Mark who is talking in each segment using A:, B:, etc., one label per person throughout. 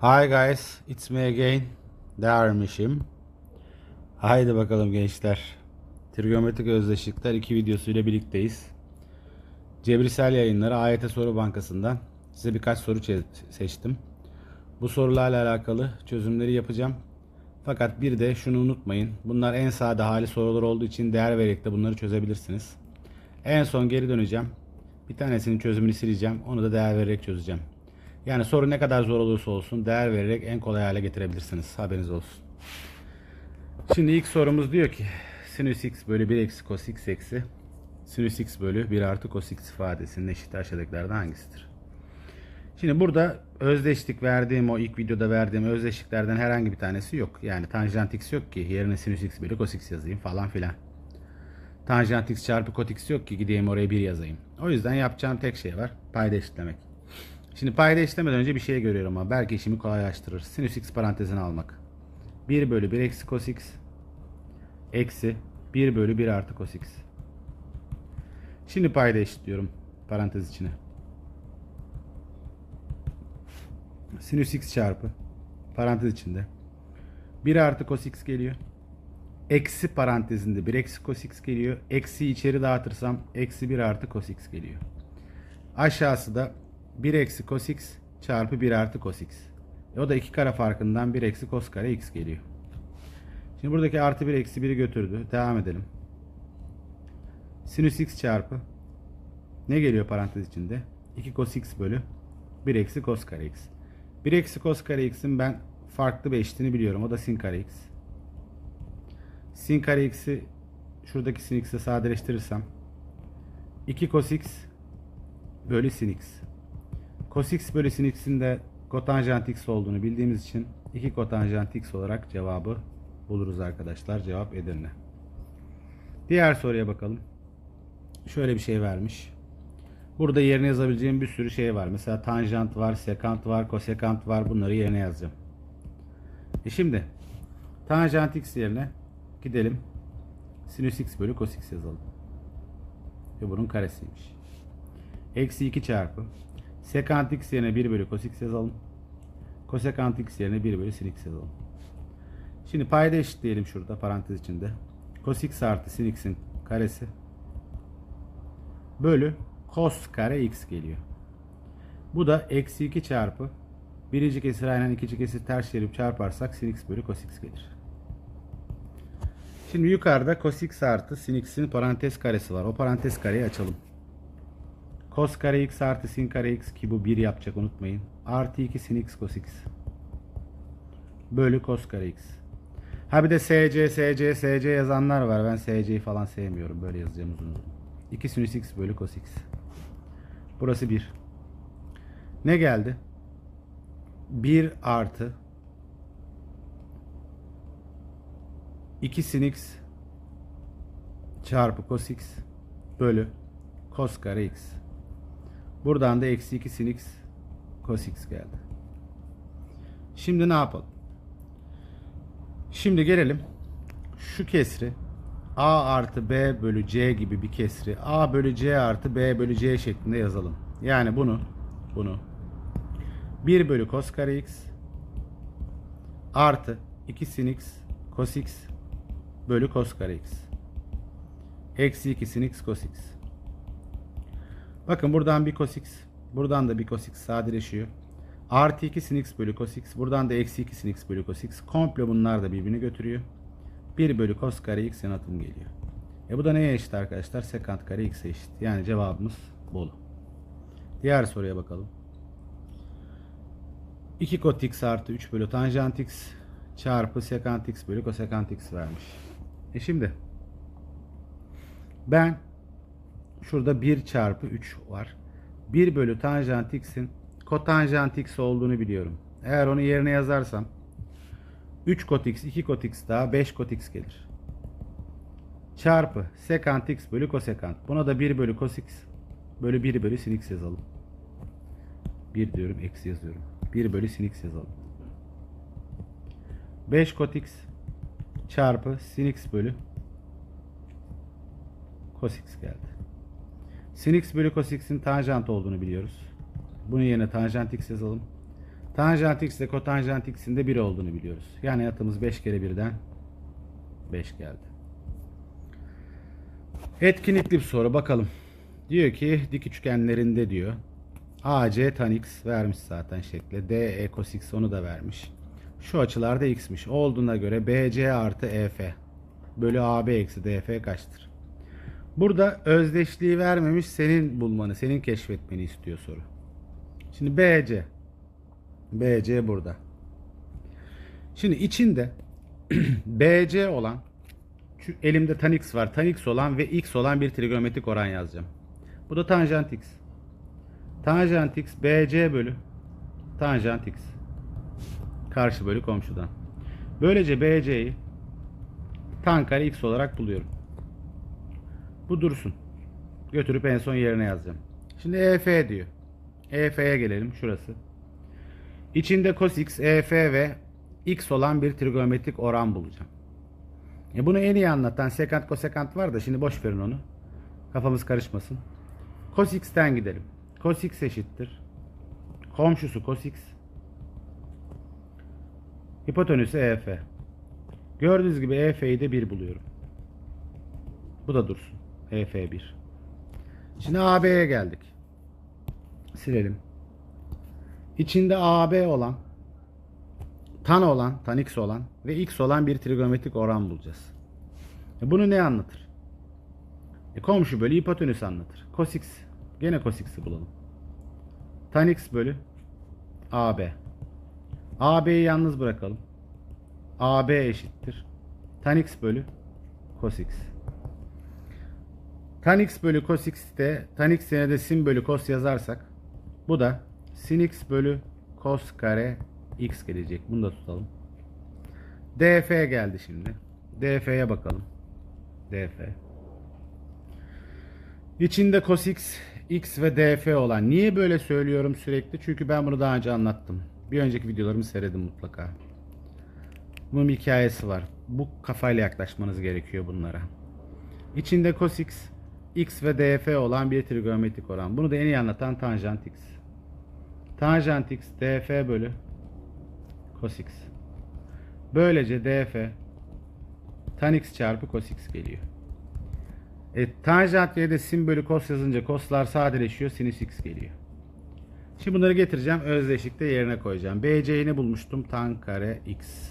A: Hi guys, it's me again. Dermişim. Haydi bakalım gençler. Trigonometrik özdeşlikler 2 videosuyla birlikteyiz. Cebrisel yayınları AYT Soru Bankası'ndan size birkaç soru seçtim. Bu sorularla alakalı çözümleri yapacağım. Fakat bir de şunu unutmayın. Bunlar en sade hali sorular olduğu için değer vererek de bunları çözebilirsiniz. En son geri döneceğim. Bir tanesinin çözümünü sileceğim. Onu da değer vererek çözeceğim. Yani soru ne kadar zor olursa olsun değer vererek en kolay hale getirebilirsiniz. Haberiniz olsun. Şimdi ilk sorumuz diyor ki sinüs x bölü 1 eksi cos x eksi sinüs x bölü 1 artı cos x ifadesinin eşiti aşağıdakilerden hangisidir? Şimdi burada özdeşlik verdiğim o ilk videoda verdiğim özdeşliklerden herhangi bir tanesi yok. Yani tanjant x yok ki yerine sinüs x bölü cos x yazayım falan filan. Tanjant x çarpı kot x yok ki gideyim oraya 1 yazayım. O yüzden yapacağım tek şey var. Payda eşitlemek. Şimdi payda eşitlemeden önce bir şey görüyorum ama belki işimi kolaylaştırır. Sinüs x parantezine almak. 1 bölü 1 eksi cos x eksi 1 bölü 1 artı cos x. Şimdi payda eşitliyorum parantez içine. Sinüs x çarpı parantez içinde 1 artı cos x geliyor. Eksi parantezinde 1 eksi cos x geliyor. Eksi içeri dağıtırsam eksi 1 artı cos x geliyor. Aşağısı da 1 eksi cos x çarpı 1 artı cos x. E o da iki kare farkından 1 eksi cos kare x geliyor. Şimdi buradaki artı 1 eksi 1'i götürdü. Devam edelim. Sinüs x çarpı ne geliyor parantez içinde? 2 cos x bölü 1 eksi cos kare x. 1 eksi cos kare x'in ben farklı bir eşitini biliyorum. O da sin kare x. Sin kare x'i şuradaki sin x'e sadeleştirirsem 2 cos x bölü sin x. Cos x bölü sin x'in de kotanjant x olduğunu bildiğimiz için 2 kotanjant x olarak cevabı buluruz arkadaşlar. Cevap Edirne. Diğer soruya bakalım. Şöyle bir şey vermiş. Burada yerine yazabileceğim bir sürü şey var. Mesela tanjant var, sekant var, kosekant var. Bunları yerine yazacağım. E şimdi tanjant x yerine gidelim. Sinüs x bölü cos x yazalım. Ve bunun karesiymiş. Eksi 2 çarpı. Sekant x yerine 1 bölü cos x yazalım. Kosekant x yerine 1 bölü sin x yazalım. Şimdi payda eşitleyelim şurada parantez içinde. Cos x artı sin x'in karesi. Bölü cos kare x geliyor. Bu da eksi 2 çarpı. Birinci kesir aynen ikinci kesir ters çevirip çarparsak sin x bölü cos x gelir. Şimdi yukarıda cos x artı sin x'in parantez karesi var. O parantez kareyi açalım. Cos kare x artı sin kare x ki bu 1 yapacak unutmayın. Artı 2 sin x cos x. Bölü cos kare x. Ha bir de SC, SC, SC yazanlar var. Ben SC'yi falan sevmiyorum. Böyle yazacağım uzun uzun. 2 sinüs x bölü cos x. Burası 1. Ne geldi? 1 artı 2 sin x çarpı cos x bölü cos kare x. Buradan da eksi 2 sin x cos x geldi. Şimdi ne yapalım? Şimdi gelelim şu kesri a artı b bölü c gibi bir kesri a bölü c artı b bölü c şeklinde yazalım. Yani bunu bunu 1 bölü cos kare x artı 2 sin x cos x bölü cos kare x eksi 2 sin x cos x. Bakın buradan bir cos x buradan da bir cos x sadeleşiyor. Artı 2 sin x bölü cos x. Buradan da eksi 2 sin x bölü cos x. Komple bunlar da birbirini götürüyor. 1 bölü cos kare x yanıtım geliyor. E bu da neye eşit arkadaşlar? Sekant kare x'e eşit. Yani cevabımız bolu. Diğer soruya bakalım. 2 kot x artı 3 bölü tanjant x çarpı sekant x bölü kosekant x vermiş. E şimdi ben şurada 1 çarpı 3 var. 1 bölü tanjant x'in kotanjant x olduğunu biliyorum. Eğer onu yerine yazarsam 3 kot x, 2 kot x daha 5 kot x gelir. Çarpı sekant x bölü kosekant. Buna da 1 bölü cos x bölü 1 bölü sin x yazalım. 1 diyorum eksi yazıyorum. 1 bölü sin x yazalım. 5 kot x çarpı sin x bölü cos x geldi. Sin x bölü cos x'in tanjant olduğunu biliyoruz. Bunun yerine tanjant x yazalım. Tanjant x ile kotanjant x'in de 1 olduğunu biliyoruz. Yani atımız 5 kere 1'den 5 geldi. Etkinlikli bir soru bakalım. Diyor ki dik üçgenlerinde diyor. AC tan x vermiş zaten şekle. D e cos x onu da vermiş. Şu açılarda x'miş. Olduğuna göre BC artı EF bölü AB eksi DF kaçtır? Burada özdeşliği vermemiş senin bulmanı, senin keşfetmeni istiyor soru. Şimdi BC. BC burada. Şimdi içinde BC olan şu elimde tan x var. Tan x olan ve x olan bir trigonometrik oran yazacağım. Bu da tanjant x. Tanjant x BC bölü tanjant x. Karşı bölü komşudan. Böylece BC'yi tan kare x olarak buluyorum. Bu dursun. Götürüp en son yerine yazacağım. Şimdi EF diyor. EF'ye gelelim. Şurası. İçinde cos x, EF ve x olan bir trigonometrik oran bulacağım. E bunu en iyi anlatan sekant kosekant var da şimdi boş verin onu. Kafamız karışmasın. Cos x'ten gidelim. Cos x eşittir. Komşusu cos x. Hipotenüsü EF. Gördüğünüz gibi EF'yi de 1 buluyorum. Bu da dursun. EF 1. Şimdi AB'ye geldik. Silelim. İçinde AB olan tan olan, tan x olan ve x olan bir trigonometrik oran bulacağız. E bunu ne anlatır? E komşu bölü hipotenüs anlatır. Cos x. Gene cos x'i bulalım. Tan x bölü AB. AB'yi yalnız bırakalım. AB eşittir. Tan x bölü cos x. Tan x bölü cos x'te tan x yerine de sin bölü cos yazarsak bu da sin x bölü cos kare x gelecek. Bunu da tutalım. DF geldi şimdi. DF'ye bakalım. DF. İçinde cos x, x ve df olan. Niye böyle söylüyorum sürekli? Çünkü ben bunu daha önce anlattım. Bir önceki videolarımı seyredin mutlaka. Bunun hikayesi var. Bu kafayla yaklaşmanız gerekiyor bunlara. İçinde cos x, x ve df olan bir trigonometrik oran. Bunu da en iyi anlatan tanjant x. Tanjant x df bölü cos x. Böylece df tan x çarpı cos x geliyor. E, tanjant yerine sin bölü cos yazınca coslar sadeleşiyor. Sinüs x geliyor. Şimdi bunları getireceğim. Özdeşlikte yerine koyacağım. BC'yi ne bulmuştum? Tan kare x.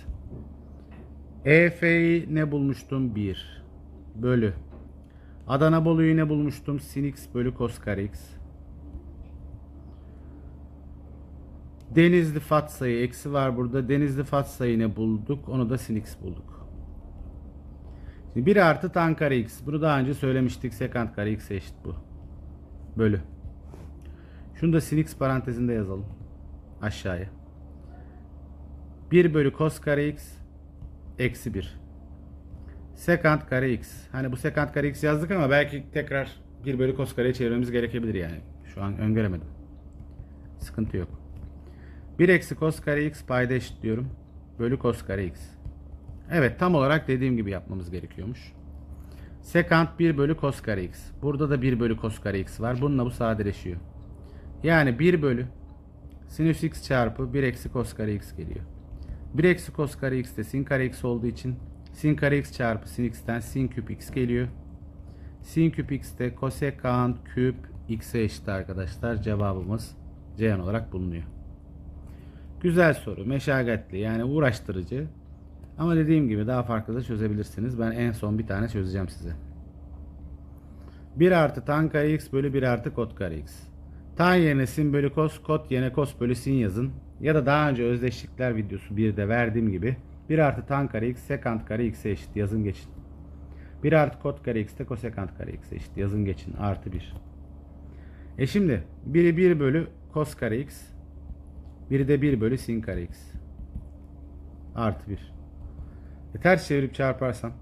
A: EF'yi ne bulmuştum? 1. Bölü. Adana Bolu'yu ne bulmuştum? Sin x bölü cos kare x. Denizli fat sayı eksi var burada. Denizli fat sayı ne bulduk? Onu da sin x bulduk. Şimdi 1 artı tan x. Bunu daha önce söylemiştik. Sekant kare x eşit bu. Bölü. Şunu da sin x parantezinde yazalım. Aşağıya. 1 bölü cos kare x eksi 1. Sekant kare x. Hani bu sekant kare x yazdık ama belki tekrar 1 bölü cos kare'ye çevirmemiz gerekebilir yani. Şu an öngöremedim. Sıkıntı yok. 1 eksi cos kare x payda eşit diyorum. Bölü cos kare x. Evet tam olarak dediğim gibi yapmamız gerekiyormuş. Sekant 1 bölü cos kare x. Burada da 1 bölü cos kare x var. Bununla bu sadeleşiyor. Yani 1 bölü sinüs x çarpı 1 eksi cos kare x geliyor. 1 eksi cos kare x de sin kare x olduğu için sin kare x çarpı sin x'ten sin küp x geliyor. Sin küp x de kosekant küp x'e eşit arkadaşlar. Cevabımız Ceyhan olarak bulunuyor. Güzel soru. Meşakkatli yani uğraştırıcı. Ama dediğim gibi daha farklı da çözebilirsiniz. Ben en son bir tane çözeceğim size. 1 artı tan kare x bölü 1 artı kot kare x. Tan yerine sin bölü kos, kot yerine kos bölü sin yazın. Ya da daha önce özdeşlikler videosu 1'de verdiğim gibi 1 artı tan kare x sekant kare x'e eşit yazın geçin. 1 artı kot kare x de kosekant kare x'e eşit yazın geçin. Artı 1. E şimdi 1'i 1 bölü kos kare x. Biri de 1 bölü sin kare x. Artı 1. E ters çevirip çarparsam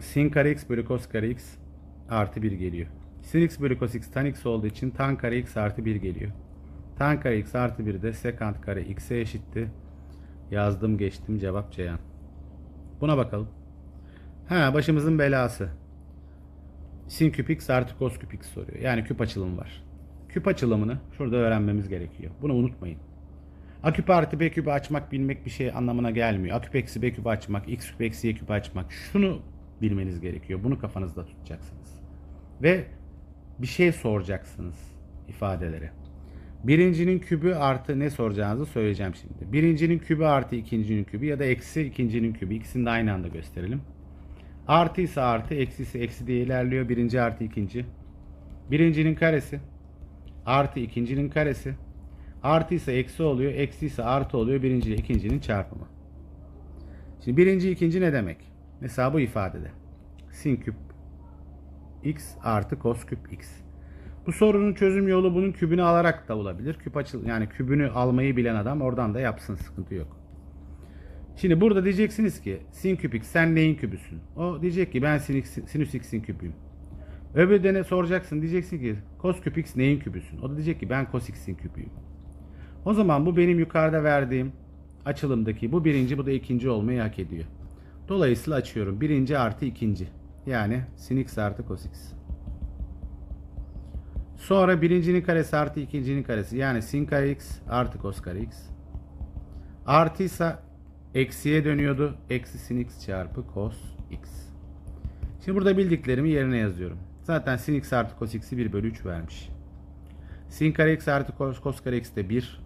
A: sin kare x bölü cos kare x artı 1 geliyor. Sin x bölü cos x tan x olduğu için tan kare x artı 1 geliyor. Tan kare x artı 1 de sekant kare x'e eşitti. Yazdım geçtim cevap Ceyhan. Buna bakalım. Ha başımızın belası. Sin küp x artı cos küp x soruyor. Yani küp açılım var. küp açılımını şurada öğrenmemiz gerekiyor. Bunu unutmayın. A küp artı B küpü açmak bilmek bir şey anlamına gelmiyor. A küp eksi B küpü açmak, X küp eksi Y küpü açmak. Şunu bilmeniz gerekiyor. Bunu kafanızda tutacaksınız. Ve bir şey soracaksınız ifadelere. Birincinin kübü artı ne soracağınızı söyleyeceğim şimdi. Birincinin kübü artı ikincinin kübü ya da eksi ikincinin kübü. İkisini de aynı anda gösterelim. Artı ise artı, eksi ise eksi diye ilerliyor. Birinci artı ikinci. Birincinin karesi. Artı ikincinin karesi. Artı ise eksi oluyor. Eksi ise artı oluyor. Birinci ile ikincinin çarpımı. Şimdi birinci ikinci ne demek? Mesela bu ifadede. Sin küp x artı kos küp x. Bu sorunun çözüm yolu bunun kübünü alarak da olabilir. Küp açıl yani kübünü almayı bilen adam oradan da yapsın sıkıntı yok. Şimdi burada diyeceksiniz ki sin küp x sen neyin kübüsün? O diyecek ki ben sin x, sinüs x'in kübüyüm. Öbür de ne soracaksın diyeceksin ki cos küp x neyin kübüsün? O da diyecek ki ben cos x'in kübüyüm. O zaman bu benim yukarıda verdiğim açılımdaki bu birinci bu da ikinci olmayı hak ediyor. Dolayısıyla açıyorum. Birinci artı ikinci. Yani sin x artı cos x. Sonra birincinin karesi artı ikincinin karesi. Yani sin kare x artı cos kare x. Artıysa eksiye dönüyordu. Eksi sin x çarpı cos x. Şimdi burada bildiklerimi yerine yazıyorum. Zaten sin x artı cos x'i 1 bölü 3 vermiş. Sin kare x artı cos, cos kare x de 1.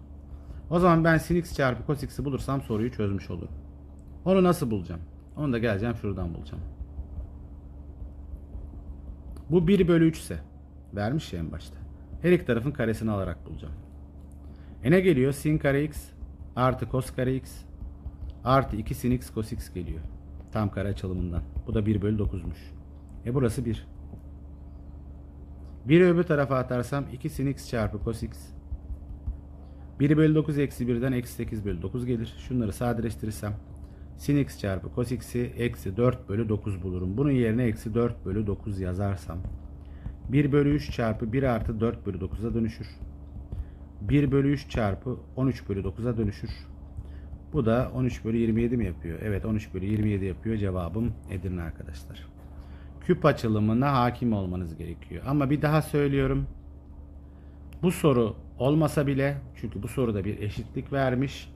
A: O zaman ben sin x çarpı cos x'i bulursam soruyu çözmüş olurum. Onu nasıl bulacağım? Onu da geleceğim şuradan bulacağım. Bu 1 bölü 3 ise vermiş ya en başta. Her iki tarafın karesini alarak bulacağım. E ne geliyor? Sin kare x artı cos kare x artı 2 sin x cos x geliyor. Tam kare açılımından. Bu da 1 bölü 9'muş. E burası 1. 1'i öbür tarafa atarsam 2 sin x çarpı cos x. 1 bölü 9 eksi 1'den eksi 8 bölü 9 gelir. Şunları sadeleştirirsem sin x çarpı cos x'i eksi 4 bölü 9 bulurum. Bunun yerine eksi 4 bölü 9 yazarsam 1 bölü 3 çarpı 1 artı 4 bölü 9'a dönüşür. 1 bölü 3 çarpı 13 bölü 9'a dönüşür. Bu da 13 bölü 27 mi yapıyor? Evet 13 bölü 27 yapıyor. Cevabım Edirne arkadaşlar. Küp açılımına hakim olmanız gerekiyor. Ama bir daha söylüyorum. Bu soru olmasa bile çünkü bu soruda bir eşitlik vermiş.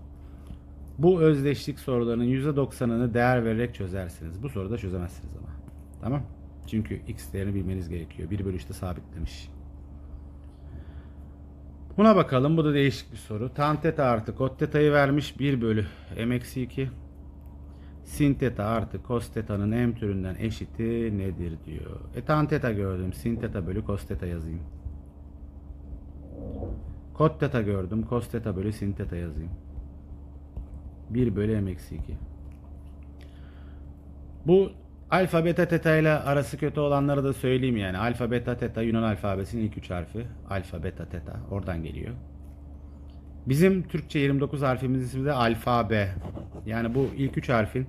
A: Bu özdeşlik sorularının %90'ını değer vererek çözersiniz. Bu soruda çözemezsiniz ama. Tamam? Çünkü x değerini bilmeniz gerekiyor. 1 bölü 3'te sabitlemiş. Buna bakalım. Bu da değişik bir soru. Tan teta artı kot teta'yı vermiş. 1 bölü m eksi 2. Sin teta artı cos teta'nın m türünden eşiti nedir diyor. E tan teta gördüm. Sin teta bölü cos teta yazayım. Kot teta gördüm. Cos teta bölü sin teta yazayım. 1 bölü m eksi 2. Bu alfa beta teta ile arası kötü olanları da söyleyeyim yani. Alfa beta teta Yunan alfabesinin ilk üç harfi. Alfa beta teta oradan geliyor. Bizim Türkçe 29 harfimiz ismi de alfabe. Yani bu ilk üç harfin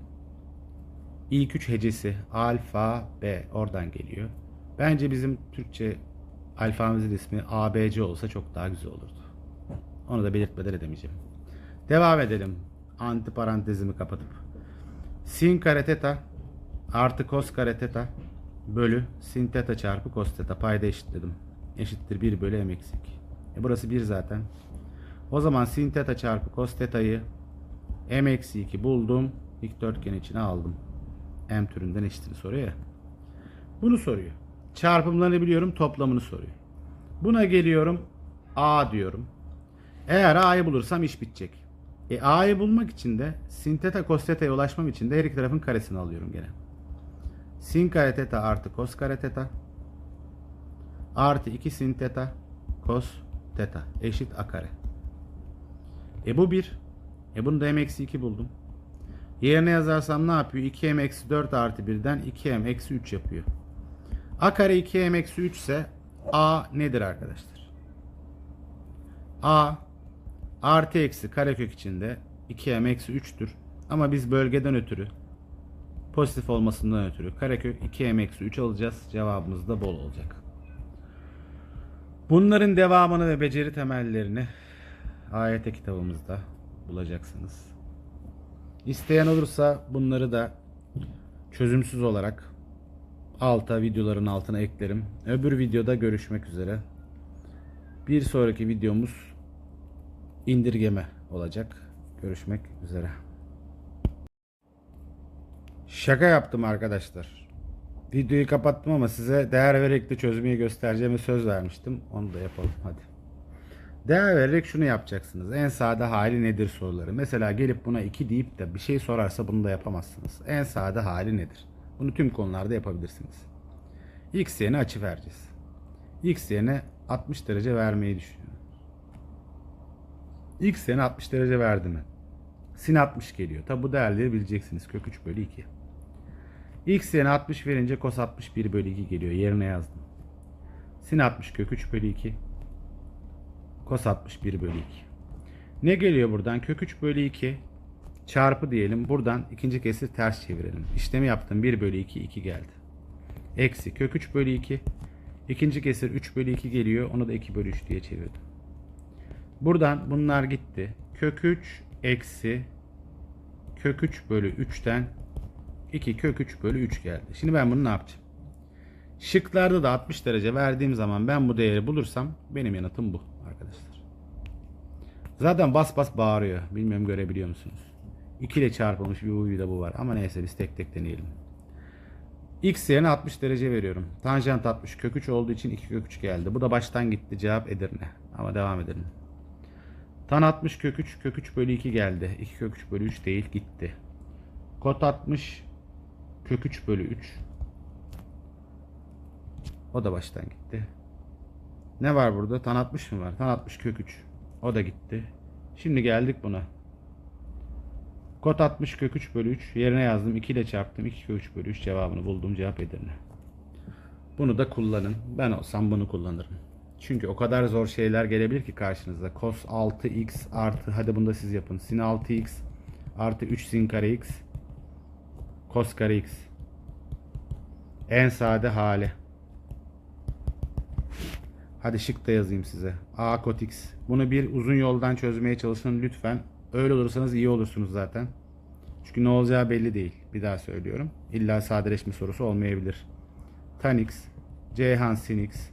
A: ilk üç hecesi alfa B oradan geliyor. Bence bizim Türkçe alfamızın ismi ABC olsa çok daha güzel olurdu. Onu da belirtmeden edemeyeceğim. Devam edelim. Antiparantezimi kapatıp. Sin kare teta artı cos kare teta bölü sin teta çarpı cos teta payda eşitledim. Eşittir 1 bölü m eksik. E burası 1 zaten. O zaman sin teta çarpı cos teta'yı m eksi 2 buldum. Dikdörtgen içine aldım. M türünden eşitini soruyor ya. Bunu soruyor. Çarpımlarını biliyorum toplamını soruyor. Buna geliyorum A diyorum. Eğer A'yı bulursam iş bitecek. E A'yı bulmak için de sin teta cos teta'ya ulaşmam için de her iki tarafın karesini alıyorum gene. Sin kare teta artı cos kare teta artı 2 sin teta cos teta eşit a kare. E bu 1. E bunu da m eksi 2 buldum. Yerine yazarsam ne yapıyor? 2m eksi 4 artı 1'den 2m eksi 3 yapıyor. a kare 2m eksi 3 ise a nedir arkadaşlar? a artı eksi karekök içinde 2m eksi 3'tür. Ama biz bölgeden ötürü pozitif olmasından ötürü karekök 2m eksi 3 alacağız. Cevabımız da bol olacak. Bunların devamını ve beceri temellerini AYT kitabımızda bulacaksınız. İsteyen olursa bunları da çözümsüz olarak alta videoların altına eklerim. Öbür videoda görüşmek üzere. Bir sonraki videomuz indirgeme olacak. Görüşmek üzere. Şaka yaptım arkadaşlar. Videoyu kapattım ama size değer vererek de çözmeyi göstereceğime söz vermiştim. Onu da yapalım hadi. Değer vererek şunu yapacaksınız. En sade hali nedir soruları. Mesela gelip buna 2 deyip de bir şey sorarsa bunu da yapamazsınız. En sade hali nedir? Bunu tüm konularda yapabilirsiniz. X yerine açı vereceğiz. X yerine 60 derece vermeyi düşünüyorum. X yerine 60 derece verdi mi? Sin 60 geliyor. Tabi bu değerleri bileceksiniz. Kök 3 bölü 2. X yerine 60 verince cos 61 bölü 2 geliyor. Yerine yazdım. Sin 60 kök 3 bölü 2. Cos 61 bölü 2. Ne geliyor buradan? Kök 3 bölü 2 çarpı diyelim. Buradan ikinci kesir ters çevirelim. İşlemi yaptım. 1 bölü 2 2 geldi. Eksi kök 3 bölü 2. İkinci kesir 3 bölü 2 geliyor. Onu da 2 bölü 3 diye çevirdim. Buradan bunlar gitti. Kök 3 eksi kök 3 bölü 3'ten 2 kök 3 bölü 3 geldi. Şimdi ben bunu ne yapacağım? Şıklarda da 60 derece verdiğim zaman ben bu değeri bulursam benim yanıtım bu arkadaşlar. Zaten bas bas bağırıyor. Bilmiyorum görebiliyor musunuz? 2 ile çarpılmış bir bir de bu var. Ama neyse biz tek tek deneyelim. X yerine 60 derece veriyorum. Tanjant 60 kök 3 olduğu için 2 kök 3 geldi. Bu da baştan gitti. Cevap Edirne. Ama devam edelim. Tan 60 kök 3 kök 3 bölü 2 geldi. 2 kök 3 bölü 3 değil gitti. Kot 60 kök 3 bölü 3. O da baştan gitti. Ne var burada? Tan 60 mı var? Tan 60 kök 3. O da gitti. Şimdi geldik buna. Kot 60 kök 3 bölü 3. Yerine yazdım. 2 ile çarptım. 2 kök 3 bölü 3 cevabını buldum. Cevap Edirne. Bunu da kullanın. Ben olsam bunu kullanırım. Çünkü o kadar zor şeyler gelebilir ki karşınıza. Cos 6x artı hadi bunu da siz yapın. Sin 6x artı 3 sin kare x cos kare x. En sade hali. Hadi şık da yazayım size. A kot x. Bunu bir uzun yoldan çözmeye çalışın lütfen. Öyle olursanız iyi olursunuz zaten. Çünkü ne olacağı belli değil. Bir daha söylüyorum. İlla sadeleşme sorusu olmayabilir. Tan x, Ceyhan sin x,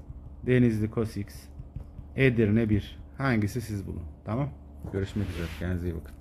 A: Denizli cos x, Edirne 1. Hangisi siz bulun. Tamam. Görüşmek üzere. Kendinize iyi bakın.